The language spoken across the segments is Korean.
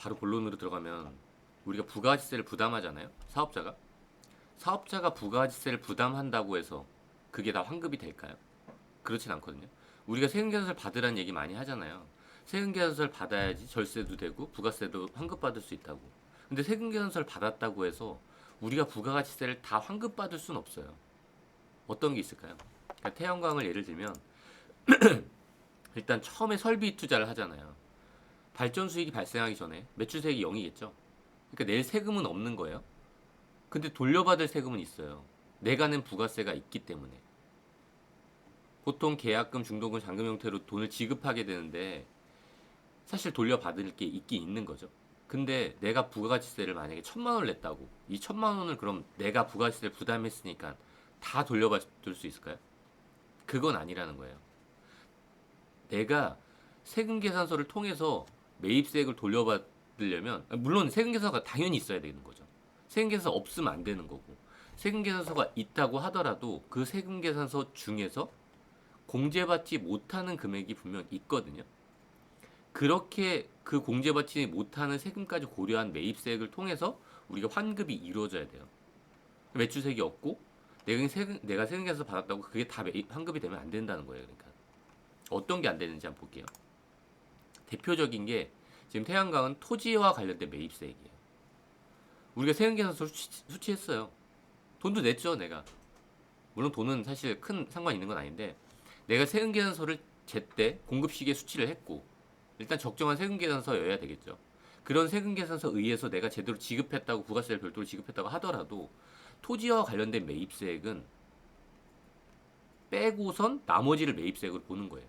바로 본론으로 들어가면 우리가 부가가치세를 부담하잖아요. 사업자가 사업자가 부가가치세를 부담한다고 해서 그게 다 환급이 될까요? 그렇진 않거든요. 우리가 세금계산서를 받으라는 얘기 많이 하잖아요. 세금계산서를 받아야지 절세도 되고 부가세도 환급받을 수 있다고. 근데 세금계산서를 받았다고 해서 우리가 부가가치세를 다 환급받을 수는 없어요. 어떤 게 있을까요? 그러니까 태양광을 예를 들면 일단 처음에 설비 투자를 하잖아요. 발전 수익이 발생하기 전에 매출 세액이 0이겠죠. 그러니까 낼 세금은 없는 거예요. 근데 돌려받을 세금은 있어요. 내가 낸 부가세가 있기 때문에. 보통 계약금, 중도금, 잔금 형태로 돈을 지급하게 되는데 사실 돌려받을 게 있긴 있는 거죠. 근데 내가 부가가치세를 만약에 천만 원을 냈다고 이 천만 원을 그럼 내가 부가가치세를 부담했으니까 다 돌려받을 수 있을까요? 그건 아니라는 거예요. 내가 세금 계산서를 통해서 매입세액을 돌려받으려면 물론 세금 계산서가 당연히 있어야 되는 거죠. 세금 계산서 없으면 안 되는 거고 세금 계산서가 있다고 하더라도 그 세금 계산서 중에서 공제받지 못하는 금액이 분명 있거든요. 그렇게 그 공제받지 못하는 세금까지 고려한 매입세액을 통해서 우리가 환급이 이루어져야 돼요. 매출세액이 없고 내가 세금 내가 세금 계산서 받았다고 그게 다 매입, 환급이 되면 안 된다는 거예요. 그러니까 어떤 게 안 되는지 한번 볼게요. 대표적인 게 지금 태양광은 토지와 관련된 매입세액이에요. 우리가 세금계산서 수치, 수치 했어요. 돈도 냈죠, 내가. 물론 돈은 사실 큰 상관 있는 건 아닌데 내가 세금계산서를 제때 공급 시기에 수치를 했고 일단 적정한 세금계산서여야 되겠죠. 그런 세금계산서 의해서 내가 제대로 지급했다고 부가세를 별도로 지급했다고 하더라도 토지와 관련된 매입세액은 빼고선 나머지를 매입세액으로 보는 거예요.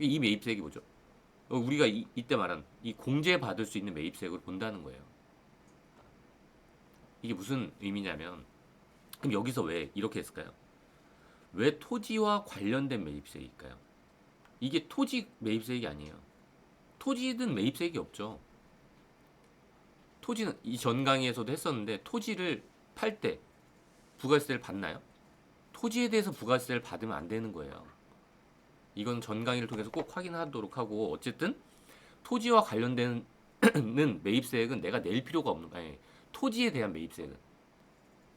이 매입세액이 뭐죠? 어, 우리가 이, 이때 말한 이 공제 받을 수 있는 매입세액으로 본다는 거예요. 이게 무슨 의미냐면 그럼 여기서 왜 이렇게 했을까요? 왜 토지와 관련된 매입세액일까요? 이게 토지 매입세액이 아니에요. 토지든 매입세액이 없죠. 토지는 이전 강의에서도 했었는데 토지를 팔 때 부가세를 받나요? 토지에 대해서 부가세를 받으면 안 되는 거예요. 이건 전 강의를 통해서 꼭 확인하도록 하고 어쨌든 토지와 관련된 는 매입세액은 내가 낼 필요가 없는 거예요. 토지에 대한 매입세액은.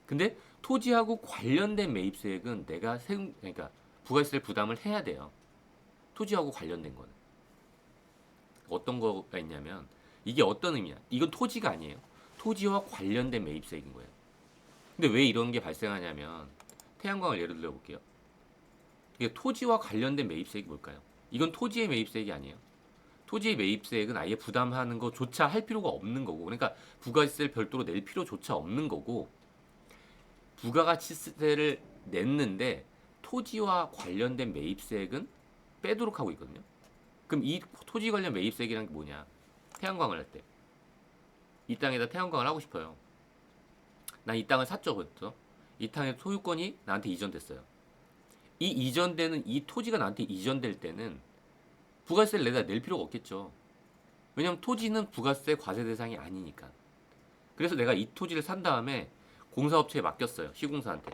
근데 토지하고 관련된 매입세액은 내가 세금 그러니까 부가세를 부담을 해야 돼요. 토지하고 관련된 거는. 어떤 거가 있냐면 이게 어떤 의미야? 이건 토지가 아니에요. 토지와 관련된 매입세액인 거예요. 근데 왜 이런 게 발생하냐면 태양광을 예를 들어 볼게요. 이게 토지와 관련된 매입세액이 뭘까요? 이건 토지의 매입세액이 아니에요. 토지의 매입세액은 아예 부담하는 것조차 할 필요가 없는 거고, 그러니까 부가세를 별도로 낼 필요조차 없는 거고, 부가가치세를 냈는데 토지와 관련된 매입세액은 빼도록 하고 있거든요. 그럼 이 토지 관련 매입세액이란 게 뭐냐? 태양광을 할 때. 이 땅에다 태양광을 하고 싶어요. 난 이 땅을 샀죠, 그랬죠? 이 땅의 소유권이 나한테 이전됐어요. 이 이전되는 이 토지가 나한테 이전될 때는 부가세를 내다 낼 필요가 없겠죠. 왜냐면 토지는 부가세 과세 대상이 아니니까. 그래서 내가 이 토지를 산 다음에 공사업체에 맡겼어요. 시공사한테.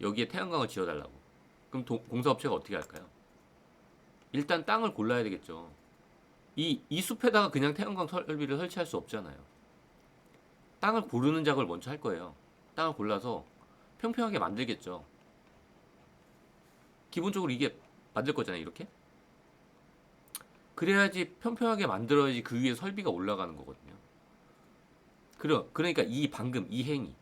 여기에 태양광을 지어달라고. 그럼 도- 공사업체가 어떻게 할까요? 일단 땅을 골라야 되겠죠. 이, 이 숲에다가 그냥 태양광 설비를 설치할 수 없잖아요. 땅을 고르는 작업을 먼저 할 거예요. 땅을 골라서 평평하게 만들겠죠. 기본적으로 이게 만들 거잖아요, 이렇게. 그래야지 평평하게 만들어야지 그 위에 설비가 올라가는 거거든요. 그러, 그러니까 이 방금 이 행위,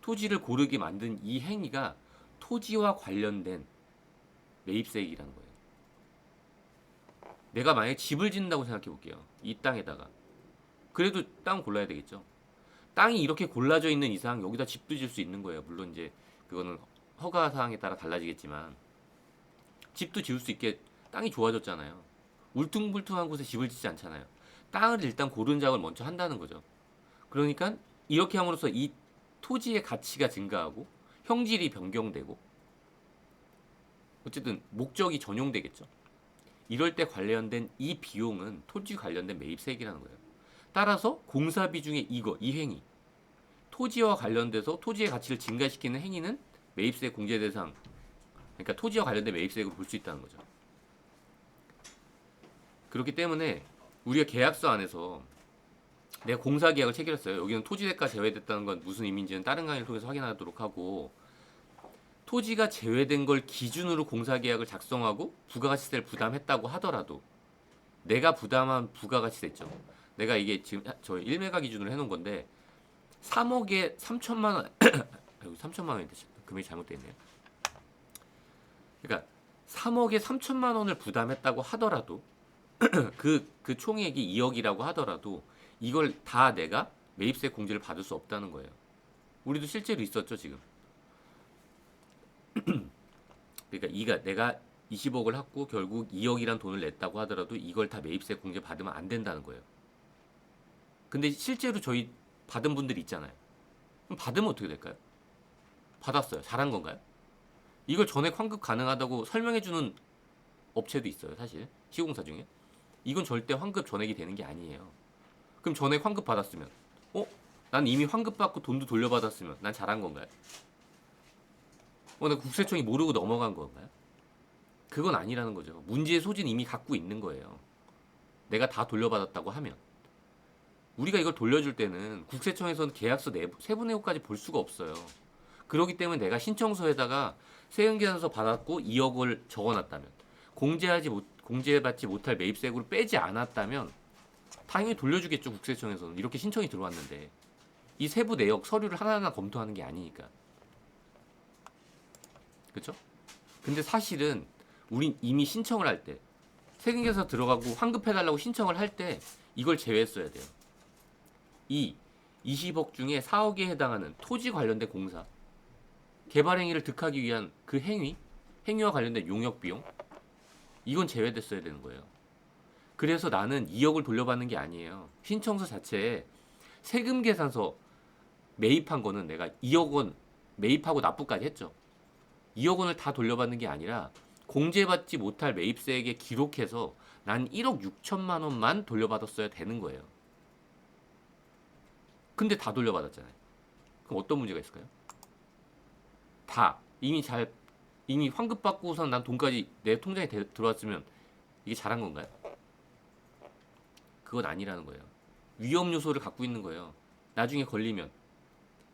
토지를 고르게 만든 이 행위가 토지와 관련된 매입세액이라는 거예요. 내가 만약에 집을 짓는다고 생각해 볼게요. 이 땅에다가. 그래도 땅 골라야 되겠죠. 땅이 이렇게 골라져 있는 이상 여기다 집도 질 수 있는 거예요. 물론 이제 그거는 허가 사항에 따라 달라지겠지만 집도 지을 수 있게 땅이 좋아졌잖아요. 울퉁불퉁한 곳에 집을 짓지 않잖아요. 땅을 일단 고른 작업을 먼저 한다는 거죠. 그러니까 이렇게 함으로써 이 토지의 가치가 증가하고 형질이 변경되고 어쨌든 목적이 전용되겠죠. 이럴 때 관련된 이 비용은 토지 관련된 매입세액이라는 거예요. 따라서 공사비 중에 이거 이 행위 토지와 관련돼서 토지의 가치를 증가시키는 행위는 매입세 공제 대상 그러니까 토지와 관련된 매입세액으로 볼 수 있다는 거죠. 그렇기 때문에 우리가 계약서 안에서 내가 공사 계약을 체결했어요. 여기는 토지 대가 제외됐다는 건 무슨 의미인지는 다른 강의를 통해서 확인하도록 하고 토지가 제외된 걸 기준으로 공사 계약을 작성하고 부가가치세를 부담했다고 하더라도 내가 부담한 부가가치세 있죠. 내가 이게 지금 저 1메가 기준으로 해놓은 건데 3억에 3천만 원 아이고 3천만 원이 됐 금액이 잘못돼 있네요. 그러니까 3억에 3천만 원을 부담했다고 하더라도 그, 그 총액이 2억이라고 하더라도 이걸 다 내가 매입세 공제를 받을 수 없다는 거예요. 우리도 실제로 있었죠, 지금. 그러니까 이가 내가 20억을 갖고 결국 2억이란 돈을 냈다고 하더라도 이걸 다 매입세 공제 받으면 안 된다는 거예요. 근데 실제로 저희 받은 분들이 있잖아요. 그럼 받으면 어떻게 될까요? 받았어요. 잘한 건가요? 이걸 전액 환급 가능하다고 설명해주는 업체도 있어요, 사실. 시공사 중에. 이건 절대 환급 전액이 되는 게 아니에요. 그럼 전액 환급 받았으면, 어? 난 이미 환급 받고 돈도 돌려받았으면 난 잘한 건가요? 어, 나 국세청이 모르고 넘어간 건가요? 그건 아니라는 거죠. 문제의 소지는 이미 갖고 있는 거예요. 내가 다 돌려받았다고 하면. 우리가 이걸 돌려줄 때는 국세청에서는 계약서 세부 내용까지 볼 수가 없어요. 그렇기 때문에 내가 신청서에다가 세금계산서 받았고 2억을 적어놨다면 공제하지 못 공제받지 못할 매입세금을 빼지 않았다면 당연히 돌려주겠죠 국세청에서는 이렇게 신청이 들어왔는데 이 세부 내역 서류를 하나하나 검토하는 게 아니니까 그렇죠? 근데 사실은 우린 이미 신청을 할 때 세금계산서 들어가고 환급해달라고 신청을 할 때 이걸 제외했어야 돼요. 이 20억 중에 4억에 해당하는 토지 관련된 공사 개발 행위를 득하기 위한 그 행위, 행위와 관련된 용역 비용, 이건 제외됐어야 되는 거예요. 그래서 나는 2억을 돌려받는 게 아니에요. 신청서 자체에 세금 계산서 매입한 거는 내가 2억 원 매입하고 납부까지 했죠. 2억 원을 다 돌려받는 게 아니라 공제받지 못할 매입세액에 기록해서 난 1억 6천만 원만 돌려받았어야 되는 거예요. 근데 다 돌려받았잖아요. 그럼 어떤 문제가 있을까요? 다 이미 잘 이미 환급 받고선 난 돈까지 내 통장에 대- 들어왔으면 이게 잘한 건가요? 그건 아니라는 거예요. 위험 요소를 갖고 있는 거예요. 나중에 걸리면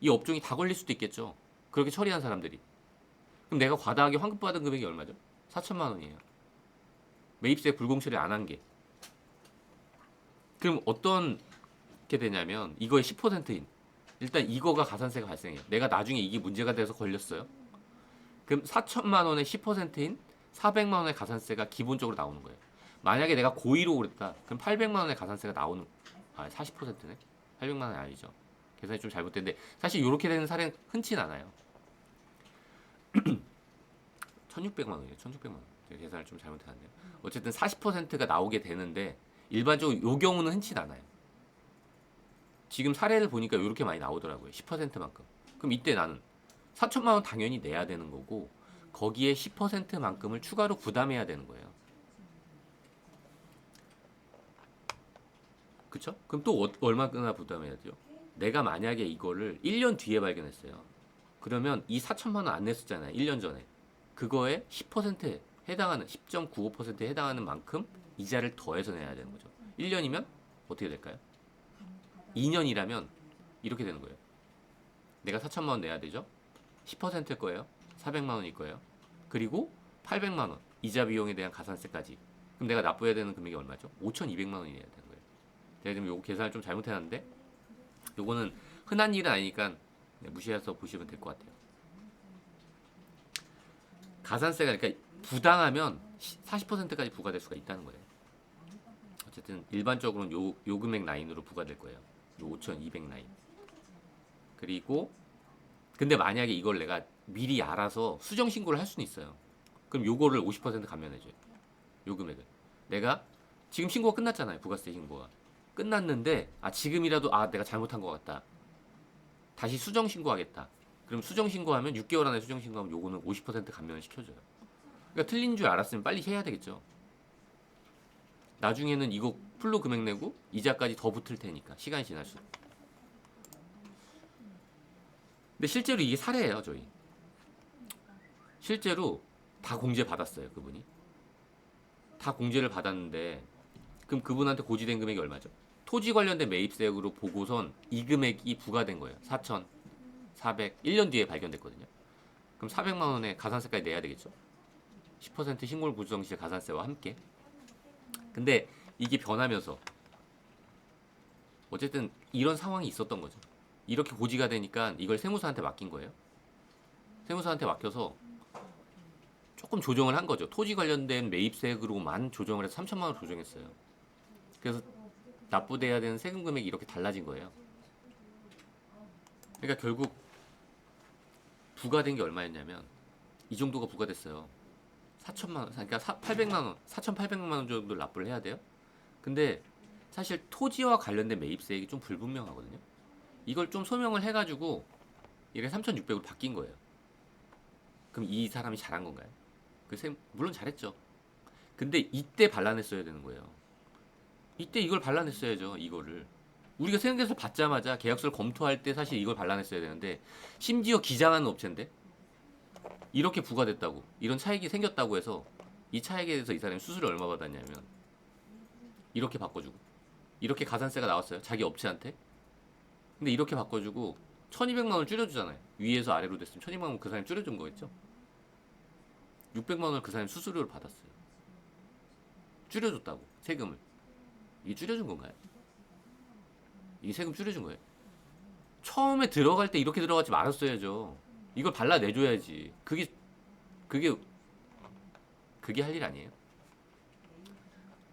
이 업종이 다 걸릴 수도 있겠죠. 그렇게 처리한 사람들이. 그럼 내가 과다하게 환급 받은 금액이 얼마죠? 4천만 원이에요. 매입세 불공 처리 안 한 게. 그럼 어떤 게 되냐면 이거의 10%인 일단 이거가 가산세가 발생해요. 내가 나중에 이게 문제가 돼서 걸렸어요. 그럼 4천만 원의 10%인 400만 원의 가산세가 기본적으로 나오는 거예요. 만약에 내가 고의로 그랬다. 그럼 800만 원의 가산세가 나오는 아 40%네. 800만 원이 아니죠. 계산이 좀 잘못됐는데 사실 이렇게 되는 사례는 흔치 않아요. 1,600만 원이에요. 1,600만 원. 계산을 좀 잘못했네요. 어쨌든 40%가 나오게 되는데 일반적으로 요 경우는 흔치 않아요. 지금 사례를 보니까 이렇게 많이 나오더라고요. 10%만큼. 그럼 이때 나는 4천만 원 당연히 내야 되는 거고 거기에 10%만큼을 추가로 부담해야 되는 거예요. 그쵸? 그럼 또 어- 얼마나 부담해야 돼요? 내가 만약에 이거를 1년 뒤에 발견했어요. 그러면 이 4천만 원 안 냈었잖아요. 1년 전에. 그거에 10%에 해당하는 10.95%에 해당하는 만큼 이자를 더해서 내야 되는 거죠. 1년이면 어떻게 될까요? 2년이라면 이렇게 되는 거예요. 내가 4천만 원 내야 되죠? 10%일 거예요. 400만 원일 거예요. 그리고 800만 원 이자 비용에 대한 가산세까지. 그럼 내가 납부해야 되는 금액이 얼마죠? 5,200만 원이 내야 되는 거예요. 제가 지금 요거 계산을 좀 잘못해놨는데 요거는 흔한 일은 아니니까 네, 무시해서 보시면 될 것 같아요. 가산세가 그러니까 부당하면 40%까지 부과될 수가 있다는 거예요. 어쨌든 일반적으로는 요, 요 금액 라인으로 부과될 거예요. 요5,200 라인. 그리고 근데 만약에 이걸 내가 미리 알아서 수정 신고를 할 수는 있어요. 그럼 요거를 50% 감면해 줘요. 요 금액을. 내가 지금 신고가 끝났잖아요. 부가세 신고가. 끝났는데 아 지금이라도 아 내가 잘못한 것 같다. 다시 수정 신고하겠다. 그럼 수정 신고하면 6개월 안에 수정 신고하면 요거는 50% 감면을 시켜줘요. 그러니까 틀린 줄 알았으면 빨리 해야 되겠죠. 나중에는 이거 풀로 금액 내고 이자까지 더 붙을 테니까 시간이 지날수록. 근데 실제로 이게 사례예요, 저희. 실제로 다 공제 받았어요, 그분이. 다 공제를 받았는데 그럼 그분한테 고지된 금액이 얼마죠? 토지 관련된 매입세액으로 보고선 이 금액이 부과된 거예요. 4천 400 1년 뒤에 발견됐거든요. 그럼 400만 원의 가산세까지 내야 되겠죠. 10% 신고를 구성 시 가산세와 함께. 근데 이게 변하면서 어쨌든 이런 상황이 있었던 거죠. 이렇게 고지가 되니까 이걸 세무사한테 맡긴 거예요. 세무사한테 맡겨서 조금 조정을 한 거죠. 토지 관련된 매입세액으로만 조정을 해서 3천만 원 조정했어요. 그래서 납부돼야 되는 세금 금액이 이렇게 달라진 거예요. 그러니까 결국 부과된 게 얼마였냐면 이 정도가 부과됐어요. 4천만 원, 그러니까 800만 원, 4,800만 원 정도를 납부를 해야 돼요. 근데 사실 토지와 관련된 매입세액이 좀 불분명하거든요. 이걸 좀 소명을 해가지고 이게 3,600으로 바뀐 거예요. 그럼 이 사람이 잘한 건가요? 그 세, 물론 잘했죠. 근데 이때 반란했어야 되는 거예요. 이때 이걸 반란했어야죠. 이거를 우리가 생각해서 받자마자 계약서를 검토할 때 사실 이걸 반란했어야 되는데 심지어 기장하는 업체인데 이렇게 부과됐다고 이런 차익이 생겼다고 해서 이 차익에 대해서 이 사람이 수수료 얼마 받았냐면 이렇게 바꿔주고 이렇게 가산세가 나왔어요. 자기 업체한테. 근데 이렇게 바꿔주고 1200만 원 줄여주잖아요. 위에서 아래로 됐으면 1200만 원 그 사람이 줄여준 거겠죠. 600만 원을 그 사람이 수수료를 받았어요. 줄여줬다고 세금을. 이게 줄여준 건가요? 이게 세금 줄여준 거예요? 처음에 들어갈 때 이렇게 들어가지 말았어야죠. 이걸 발라내줘야지. 그게 그게 그게 할 일 아니에요?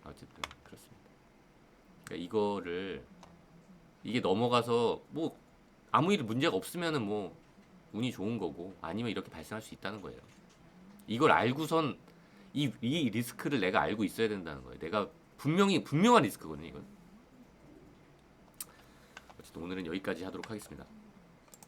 어쨌든 그렇습니다. 그러니까 이거를 이게 넘어가서 뭐 아무 일 문제가 없으면은 뭐 운이 좋은 거고 아니면 이렇게 발생할 수 있다는 거예요. 이걸 알고선 이, 이 리스크를 내가 알고 있어야 된다는 거예요. 내가 분명히 분명한 리스크거든요. 이건. 어쨌든 오늘은 여기까지 하도록 하겠습니다.